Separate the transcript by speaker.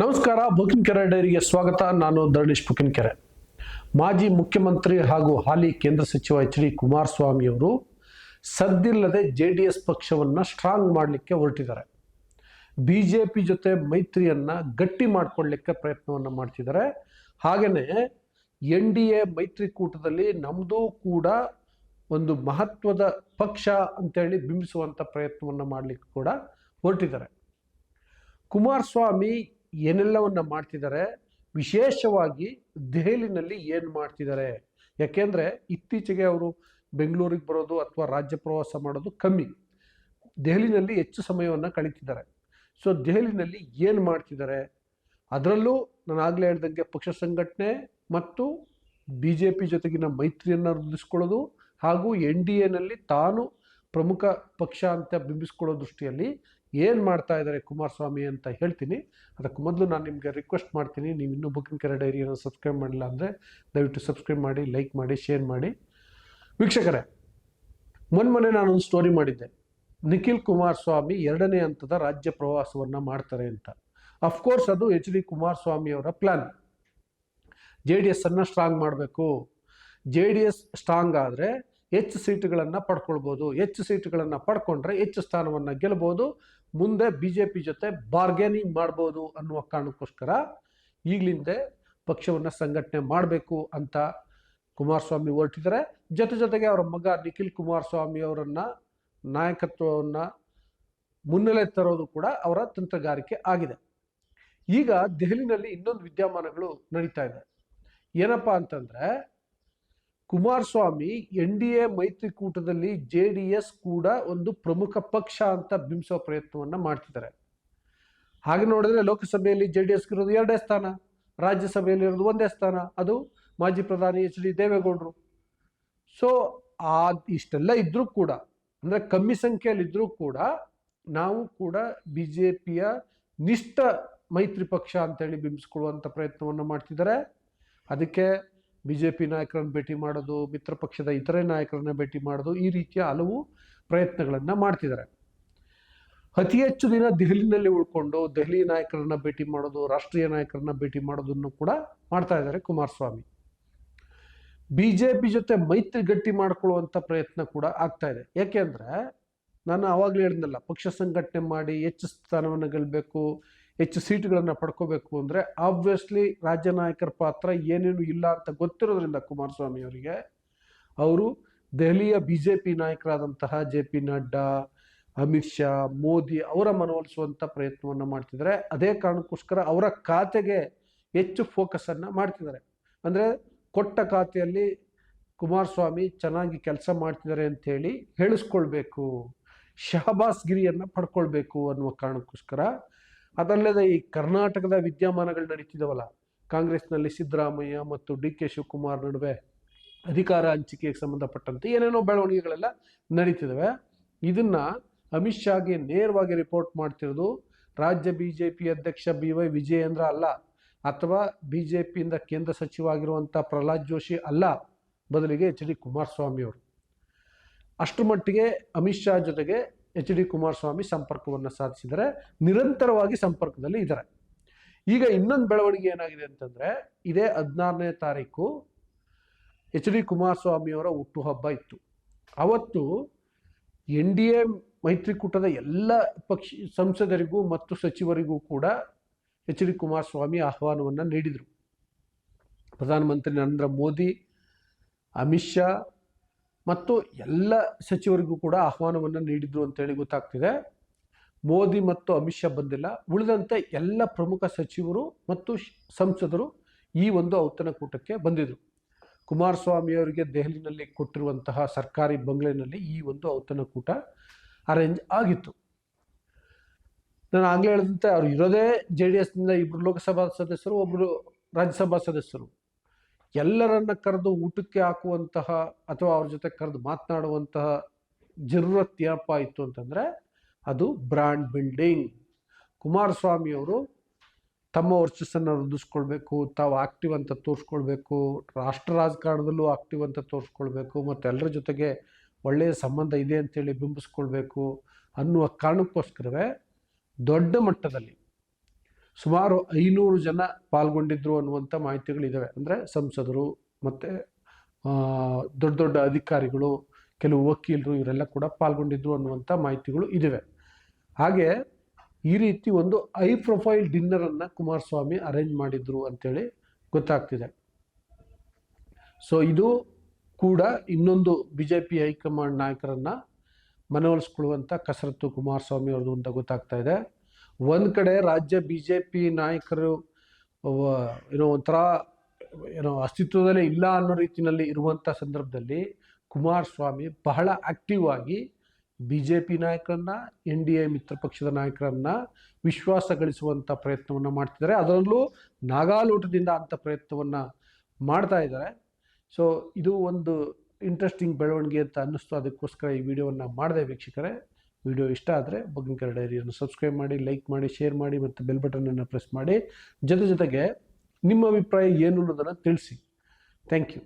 Speaker 1: ನಮಸ್ಕಾರ ಬುಕಿನ್ಕೆರೆ ಡೈರಿಗೆ ಸ್ವಾಗತ. ನಾನು ದರಳೀಶ್ ಬುಕಿನ್ ಕೆರೆ ಮಾಜಿ ಮುಖ್ಯಮಂತ್ರಿ ಹಾಗೂ ಹಾಲಿ ಕೇಂದ್ರ ಸಚಿವ ಎಚ್ ಡಿ ಕುಮಾರಸ್ವಾಮಿ ಅವರು ಸದ್ದಿಲ್ಲದೆ ಜೆ ಡಿ ಎಸ್ ಪಕ್ಷವನ್ನು ಸ್ಟ್ರಾಂಗ್ ಮಾಡಲಿಕ್ಕೆ ಹೊರಟಿದ್ದಾರೆ. ಬಿ ಜೆ ಪಿ ಜೊತೆ ಮೈತ್ರಿಯನ್ನು ಗಟ್ಟಿ ಮಾಡಿಕೊಳ್ಳಲಿಕ್ಕೆ ಪ್ರಯತ್ನವನ್ನು ಮಾಡ್ತಿದ್ದಾರೆ. ಹಾಗೆಯೇ ಎನ್ ಡಿ ಎ ಮೈತ್ರಿಕೂಟದಲ್ಲಿ ನಮ್ಮದು ಕೂಡ ಒಂದು ಮಹತ್ವದ ಪಕ್ಷ ಅಂತೇಳಿ ಬಿಂಬಿಸುವಂಥ ಪ್ರಯತ್ನವನ್ನು ಮಾಡಲಿಕ್ಕೆ ಕೂಡ ಹೊರಟಿದ್ದಾರೆ. ಕುಮಾರಸ್ವಾಮಿ ಏನೆಲ್ಲವನ್ನ ಮಾಡ್ತಿದ್ದಾರೆ? ವಿಶೇಷವಾಗಿ ದೆಹಲಿನಲ್ಲಿ ಏನು ಮಾಡ್ತಿದ್ದಾರೆ? ಯಾಕೆಂದರೆ ಇತ್ತೀಚೆಗೆ ಅವರು ಬೆಂಗಳೂರಿಗೆ ಬರೋದು ಅಥವಾ ರಾಜ್ಯ ಪ್ರವಾಸ ಮಾಡೋದು ಕಮ್ಮಿ. ದೆಹಲಿನಲ್ಲಿ ಹೆಚ್ಚು ಸಮಯವನ್ನು ಕಳೀತಿದ್ದಾರೆ. ಸೊ, ದೆಹಲಿನಲ್ಲಿ ಏನು ಮಾಡ್ತಿದ್ದಾರೆ? ಅದರಲ್ಲೂ ನಾನು ಆಗಲೇ ಹೇಳ್ದಂಗೆ ಪಕ್ಷ ಸಂಘಟನೆ ಮತ್ತು ಬಿ ಜೆ ಪಿ ಜೊತೆಗಿನ ಮೈತ್ರಿಯನ್ನು ವೃದ್ಧಿಸ್ಕೊಳ್ಳೋದು ಹಾಗೂ ಎನ್ ಡಿ ಎನಲ್ಲಿ ತಾನು ಪ್ರಮುಖ ಪಕ್ಷ ಅಂತ ಬಿಂಬಿಸ್ಕೊಳ್ಳೋ ದೃಷ್ಟಿಯಲ್ಲಿ ಏನು ಮಾಡ್ತಾ ಇದ್ದಾರೆ ಕುಮಾರಸ್ವಾಮಿ ಅಂತ ಹೇಳ್ತೀನಿ. ಅದಕ್ಕೆ ಮೊದಲು ನಾನು ನಿಮಗೆ ರಿಕ್ವೆಸ್ಟ್ ಮಾಡ್ತೀನಿ. ನೀವು ಇನ್ನೂ ಬುಕಿಂಗ್ ಕೆರೆ ಡೈರಿಯನ್ನು ಸಬ್ಸ್ಕ್ರೈಬ್ ಮಾಡಿಲ್ಲ ಅಂದರೆ ದಯವಿಟ್ಟು ಸಬ್ಸ್ಕ್ರೈಬ್ ಮಾಡಿ ಲೈಕ್ ಮಾಡಿ ಶೇರ್ ಮಾಡಿ. ವೀಕ್ಷಕರೇ ಮೊನ್ನೆ ನಾನೊಂದು ಸ್ಟೋರಿ ಮಾಡಿದ್ದೆ. ನಿಖಿಲ್ ಕುಮಾರಸ್ವಾಮಿ ಎರಡನೇ ಹಂತದ ರಾಜ್ಯ ಪ್ರವಾಸವನ್ನು ಮಾಡ್ತಾರೆ ಅಂತ. ಅಫ್ಕೋರ್ಸ್ ಅದು ಎಚ್ ಡಿ ಕುಮಾರಸ್ವಾಮಿ ಅವರ ಪ್ಲ್ಯಾನ್ ಜೆ ಡಿ ಎಸ್ ಅನ್ನು ಸ್ಟ್ರಾಂಗ್ ಮಾಡಬೇಕು. ಜೆ ಡಿ ಎಸ್ ಸ್ಟ್ರಾಂಗ್ ಆದರೆ ಹೆಚ್ಚು ಸೀಟುಗಳನ್ನು ಪಡ್ಕೊಳ್ಬೋದು. ಹೆಚ್ಚು ಸೀಟುಗಳನ್ನು ಪಡ್ಕೊಂಡ್ರೆ ಹೆಚ್ಚು ಸ್ಥಾನವನ್ನು ಗೆಲ್ಬೋದು. ಮುಂದೆ ಬಿ ಜೆ ಪಿ ಜೊತೆ ಬಾರ್ಗೇನಿಂಗ್ ಮಾಡ್ಬೋದು ಅನ್ನುವ ಕಾರಣಕ್ಕೋಸ್ಕರ ಈಗಲಿಂದ ಪಕ್ಷವನ್ನು ಸಂಘಟನೆ ಮಾಡಬೇಕು ಅಂತ ಕುಮಾರಸ್ವಾಮಿ ಹೊರಟಿದ್ದಾರೆ. ಜೊತೆ ಜೊತೆಗೆ ಅವರ ಮಗ ನಿಖಿಲ್ ಕುಮಾರಸ್ವಾಮಿ ಅವರನ್ನು ನಾಯಕತ್ವವನ್ನು ಮುನ್ನೆಲೆ ತರೋದು ಕೂಡ ಅವರ ತಂತ್ರಗಾರಿಕೆ ಆಗಿದೆ. ಈಗ ದೆಹಲಿನಲ್ಲಿ ಇನ್ನೊಂದು ವಿದ್ಯಮಾನಗಳು ನಡೀತಾ ಇದೆ. ಏನಪ್ಪಾ ಅಂತಂದ್ರೆ ಕುಮಾರಸ್ವಾಮಿ ಎನ್ ಡಿ ಎ ಮೈತ್ರಿಕೂಟದಲ್ಲಿ ಜೆ ಡಿ ಎಸ್ ಕೂಡ ಒಂದು ಪ್ರಮುಖ ಪಕ್ಷ ಅಂತ ಬಿಂಬಿಸೋ ಪ್ರಯತ್ನವನ್ನ ಮಾಡ್ತಿದ್ದಾರೆ. ಹಾಗೆ ನೋಡಿದ್ರೆ ಲೋಕಸಭೆಯಲ್ಲಿ ಜೆ ಡಿ ಎಸ್ಗೆ ಇರೋದು ಎರಡೇ ಸ್ಥಾನ, ರಾಜ್ಯಸಭೆಯಲ್ಲಿ ಇರೋದು ಒಂದೇ ಸ್ಥಾನ, ಅದು ಮಾಜಿ ಪ್ರಧಾನಿ ಎಚ್ ಡಿ ದೇವೇಗೌಡರು. ಸೊ ಆ ಇಷ್ಟೆಲ್ಲ ಇದ್ರೂ ಕೂಡ, ಅಂದ್ರೆ ಕಮ್ಮಿ ಸಂಖ್ಯೆಯಲ್ಲಿ ಇದ್ರೂ ಕೂಡ ನಾವು ಕೂಡ ಬಿ ಜೆ ಪಿಯ ನಿಷ್ಠ ಮೈತ್ರಿ ಪಕ್ಷ ಅಂತೇಳಿ ಬಿಂಬಿಸ್ಕೊಳ್ಳುವಂಥ ಪ್ರಯತ್ನವನ್ನು ಮಾಡ್ತಿದ್ದಾರೆ. ಅದಕ್ಕೆ ಬಿ ಜೆ ಪಿ ನಾಯಕರನ್ನು ಭೇಟಿ ಮಾಡೋದು, ಮಿತ್ರ ಪಕ್ಷದ ಇತರೆ ನಾಯಕರನ್ನ ಭೇಟಿ ಮಾಡೋದು ಈ ರೀತಿಯ ಹಲವು ಪ್ರಯತ್ನಗಳನ್ನು ಮಾಡ್ತಿದ್ದಾರೆ. ಅತಿ ಹೆಚ್ಚು ದಿನ ದೆಹಲಿನಲ್ಲಿ ಉಳ್ಕೊಂಡು ದೆಹಲಿ ನಾಯಕರನ್ನ ಭೇಟಿ ಮಾಡೋದು, ರಾಷ್ಟ್ರೀಯ ನಾಯಕರನ್ನ ಭೇಟಿ ಮಾಡೋದನ್ನು ಕೂಡ ಮಾಡ್ತಾ ಇದ್ದಾರೆ ಕುಮಾರಸ್ವಾಮಿ. ಬಿ ಜೆ ಪಿ ಜೊತೆ ಮೈತ್ರಿ ಗಟ್ಟಿ ಮಾಡ್ಕೊಳ್ಳುವಂಥ ಪ್ರಯತ್ನ ಕೂಡ ಆಗ್ತಾ ಇದೆ. ಯಾಕೆಂದ್ರೆ ನಾನು ಆವಾಗಲೇ ಹೇಳಿದ್ನಲ್ಲ, ಪಕ್ಷ ಸಂಘಟನೆ ಮಾಡಿ ಹೆಚ್ಚು ಸ್ಥಾನವನ್ನು ಗೆಲ್ಲಬೇಕು ಹೆಚ್ಚು ಸೀಟುಗಳನ್ನು ಪಡ್ಕೋಬೇಕು ಅಂದರೆ ಆಬ್ವಿಯಸ್ಲಿ ರಾಜ್ಯ ನಾಯಕರ ಪಾತ್ರ ಏನೇನು ಇಲ್ಲ ಅಂತ ಗೊತ್ತಿರೋದ್ರಿಂದ ಕುಮಾರಸ್ವಾಮಿ ಅವರಿಗೆ. ಅವರು ದೆಹಲಿಯ ಬಿ ಜೆ ಪಿ ನಾಯಕರಾದಂತಹ ಜೆ ಪಿ ನಡ್ಡಾ ಅಮಿತ್ ಶಾ, ಮೋದಿ ಅವರ ಮನವೊಲಿಸುವಂಥ ಪ್ರಯತ್ನವನ್ನು ಮಾಡ್ತಿದ್ದಾರೆ. ಅದೇ ಕಾರಣಕ್ಕೋಸ್ಕರ ಅವರ ಖಾತೆಗೆ ಹೆಚ್ಚು ಫೋಕಸನ್ನು ಮಾಡ್ತಿದ್ದಾರೆ. ಅಂದರೆ ಕೊಟ್ಟ ಖಾತೆಯಲ್ಲಿ ಕುಮಾರಸ್ವಾಮಿ ಚೆನ್ನಾಗಿ ಕೆಲಸ ಮಾಡ್ತಿದ್ದಾರೆ ಅಂಥೇಳಿ ಹೇಳಿಸ್ಕೊಳ್ಬೇಕು. ಶಹಬಾಸ್ಗಿರಿಯನ್ನು ಪಡ್ಕೊಳ್ಬೇಕು ಅನ್ನುವ ಕಾರಣಕ್ಕೋಸ್ಕರ ಅದಲ್ಲದೆ ಈ ಕರ್ನಾಟಕದ ವಿದ್ಯಮಾನಗಳು ನಡೀತಿದವಲ್ಲ. ಕಾಂಗ್ರೆಸ್ನಲ್ಲಿ ಸಿದ್ದರಾಮಯ್ಯ ಮತ್ತು ಡಿ ಕೆ ಶಿವಕುಮಾರ್ ನಡುವೆ ಅಧಿಕಾರ ಹಂಚಿಕೆಗೆ ಸಂಬಂಧಪಟ್ಟಂತೆ ಏನೇನೋ ಬೆಳವಣಿಗೆಗಳೆಲ್ಲ ನಡೀತಿದ್ದಾವೆ ಇದನ್ನ ಅಮಿತ್ ಶಾಗೆ ನೇರವಾಗಿ ರಿಪೋರ್ಟ್ ಮಾಡ್ತಿರೋದು ರಾಜ್ಯ ಬಿ ಜೆ ಪಿ ಅಧ್ಯಕ್ಷ ಬಿ ವೈ ವಿಜಯೇಂದ್ರ ಅಲ್ಲ ಅಥವಾ ಬಿ ಜೆ ಪಿಯಿಂದ ಕೇಂದ್ರ ಸಚಿವ ಆಗಿರುವಂಥ ಪ್ರಹ್ಲಾದ್ ಜೋಶಿ ಅಲ್ಲ ಬದಲಿಗೆ ಎಚ್ ಡಿ ಕುಮಾರಸ್ವಾಮಿ ಅವರು. ಅಷ್ಟರ ಮಟ್ಟಿಗೆ ಅಮಿತ್ ಶಾ ಜೊತೆಗೆ ಎಚ್ ಡಿ ಕುಮಾರಸ್ವಾಮಿ ಸಂಪರ್ಕವನ್ನು ಸಾಧಿಸಿದರೆ ನಿರಂತರವಾಗಿ ಸಂಪರ್ಕದಲ್ಲಿ ಇದ್ದಾರೆ. ಈಗ ಇನ್ನೊಂದು ಬೆಳವಣಿಗೆ ಏನಾಗಿದೆ ಅಂತಂದ್ರೆ, ಇದೇ ಹದಿನಾರನೇ ತಾರೀಕು ಎಚ್ ಡಿ ಕುಮಾರಸ್ವಾಮಿ ಅವರ ಹುಟ್ಟುಹಬ್ಬ ಇತ್ತು. ಅವತ್ತು ಎನ್ ಡಿ ಎ ಮೈತ್ರಿಕೂಟದ ಎಲ್ಲ ಪಕ್ಷ ಸಂಸದರಿಗೂ ಮತ್ತು ಸಚಿವರಿಗೂ ಕೂಡ ಎಚ್ ಡಿ ಕುಮಾರಸ್ವಾಮಿ ಆಹ್ವಾನವನ್ನು ನೀಡಿದರು. ಪ್ರಧಾನಮಂತ್ರಿ ನರೇಂದ್ರ ಮೋದಿ, ಅಮಿತ್ ಶಾ ಮತ್ತು ಎಲ್ಲ ಸಚಿವರಿಗೂ ಕೂಡ ಆಹ್ವಾನವನ್ನು ನೀಡಿದ್ರು ಅಂತೇಳಿ ಗೊತ್ತಾಗ್ತಿದೆ. ಮೋದಿ ಮತ್ತು ಅಮಿತ್ ಶಾ ಬಂದಿಲ್ಲ. ಉಳಿದಂತೆ ಎಲ್ಲ ಪ್ರಮುಖ ಸಚಿವರು ಮತ್ತು ಸಂಸದರು ಈ ಒಂದು ಔತಣಕೂಟಕ್ಕೆ ಬಂದಿದ್ರು. ಕುಮಾರಸ್ವಾಮಿ ಅವರಿಗೆ ದೆಹಲಿನಲ್ಲಿ ಕೊಟ್ಟಿರುವಂತಹ ಸರ್ಕಾರಿ ಬಂಗ್ಲೆನಲ್ಲಿ ಈ ಒಂದು ಔತಣಕೂಟ ಅರೇಂಜ್ ಆಗಿತ್ತು. ನಾನು ಆಗಲೇ ಹೇಳಿದಂತೆ ಅವ್ರು ಇರೋದೇ ಜೆ ಡಿ ಎಸ್ನಿಂದ ಇಬ್ಬರು ಲೋಕಸಭಾ ಸದಸ್ಯರು ಒಬ್ಬರು ರಾಜ್ಯಸಭಾ ಸದಸ್ಯರು. ಎಲ್ಲರನ್ನ ಕರೆದು ಊಟಕ್ಕೆ ಹಾಕುವಂತಹ ಅಥವಾ ಅವ್ರ ಜೊತೆ ಕರೆದು ಮಾತನಾಡುವಂತಹ ಜರೂರತ್ ಏನಪ್ಪ ಇತ್ತು ಅಂತಂದ್ರೆ ಅದು ಬ್ರ್ಯಾಂಡ್ ಬಿಲ್ಡಿಂಗ್. ಕುಮಾರಸ್ವಾಮಿಯವರು ತಮ್ಮ ವರ್ಚಸ್ಸನ್ನು ವೃದ್ಧಿಸ್ಕೊಳ್ಬೇಕು, ತಾವು ಆಕ್ಟಿವ್ ಅಂತ ತೋರಿಸ್ಕೊಳ್ಬೇಕು, ರಾಷ್ಟ್ರ ರಾಜಕಾರಣದಲ್ಲೂ ಆಕ್ಟಿವ್ ಅಂತ ತೋರಿಸ್ಕೊಳ್ಬೇಕು, ಮತ್ತು ಎಲ್ಲರ ಜೊತೆಗೆ ಒಳ್ಳೆಯ ಸಂಬಂಧ ಇದೆ ಅಂತೇಳಿ ಬಿಂಬಿಸ್ಕೊಳ್ಬೇಕು ಅನ್ನುವ ಕಾರಣಕ್ಕೋಸ್ಕರವೇ ದೊಡ್ಡ ಮಟ್ಟದಲ್ಲಿ ಸುಮಾರು ಐನೂರು ಜನ ಪಾಲ್ಗೊಂಡಿದ್ರು ಅನ್ನುವಂಥ ಮಾಹಿತಿಗಳಿದ್ದಾವೆ ಅಂದರೆ ಸಂಸದರು ಮತ್ತು ದೊಡ್ಡ ದೊಡ್ಡ ಅಧಿಕಾರಿಗಳು, ಕೆಲವು ವಕೀಲರು ಇವರೆಲ್ಲ ಕೂಡ ಪಾಲ್ಗೊಂಡಿದ್ರು ಅನ್ನುವಂಥ ಮಾಹಿತಿಗಳು ಇದ್ದಾವೆ ಹಾಗೆ ಈ ರೀತಿ ಒಂದು ಐ ಪ್ರೊಫೈಲ್ ಡಿನ್ನರನ್ನು ಕುಮಾರಸ್ವಾಮಿ ಅರೇಂಜ್ ಮಾಡಿದ್ರು ಅಂತೇಳಿ ಗೊತ್ತಾಗ್ತಿದೆ. ಸೊ ಇದು ಕೂಡ ಇನ್ನೊಂದು ಬಿ ಜೆ ಪಿ ಹೈಕಮಾಂಡ್ ನಾಯಕರನ್ನು ಮನವೊಲಿಸ್ಕೊಳ್ಳುವಂಥ ಕಸರತ್ತು ಕುಮಾರಸ್ವಾಮಿ ಅವ್ರದ್ದು ಅಂತ ಗೊತ್ತಾಗ್ತಾ ಇದೆ. ಒಂದು ಕಡೆ ರಾಜ್ಯ ಬಿ ಜೆ ಪಿ ನಾಯಕರು ಏನೋ ಒಂಥರ, ಏನೋ ಅಸ್ತಿತ್ವದಲ್ಲೇ ಇಲ್ಲ ಅನ್ನೋ ರೀತಿಯಲ್ಲಿ ಇರುವಂಥ ಸಂದರ್ಭದಲ್ಲಿ ಕುಮಾರಸ್ವಾಮಿ ಬಹಳ ಆಕ್ಟಿವ್ ಆಗಿ ಬಿ ಜೆ ಪಿ ನಾಯಕರನ್ನ, ಎನ್ ಡಿ ಎ ಮಿತ್ರ ಪಕ್ಷದ ನಾಯಕರನ್ನ ವಿಶ್ವಾಸ ಗಳಿಸುವಂಥ ಪ್ರಯತ್ನವನ್ನು ಮಾಡ್ತಿದ್ದಾರೆ. ಅದರಲ್ಲೂ ನಾಗಾಲೋಟದಿಂದ ಅಂಥ ಪ್ರಯತ್ನವನ್ನು ಮಾಡ್ತಾ ಇದ್ದಾರೆ. ಸೊ ಇದು ಒಂದು ಇಂಟ್ರೆಸ್ಟಿಂಗ್ ಬೆಳವಣಿಗೆ ಅಂತ ಅನ್ನಿಸ್ತು. ಅದಕ್ಕೋಸ್ಕರ ಈ ವಿಡಿಯೋವನ್ನು ಮಾಡಿದೆ ವೀಕ್ಷಕರೇ. ವಿಡಿಯೋ ಇಷ್ಟ ಆದರೆ ಬಗ್ಗಿನಕೆರೆ ಡೈರಿಯನ್ನು ಸಬ್ಸ್ಕ್ರೈಬ್ ಮಾಡಿ ಲೈಕ್ ಮಾಡಿ ಶೇರ್ ಮಾಡಿ ಮತ್ತು ಬೆಲ್ ಬಟನನ್ನು ಪ್ರೆಸ್ ಮಾಡಿ. ಜೊತೆ ಜೊತೆಗೆ ನಿಮ್ಮ ಅಭಿಪ್ರಾಯ ಏನು ಅನ್ನೋದನ್ನು ತಿಳಿಸಿ. Thank you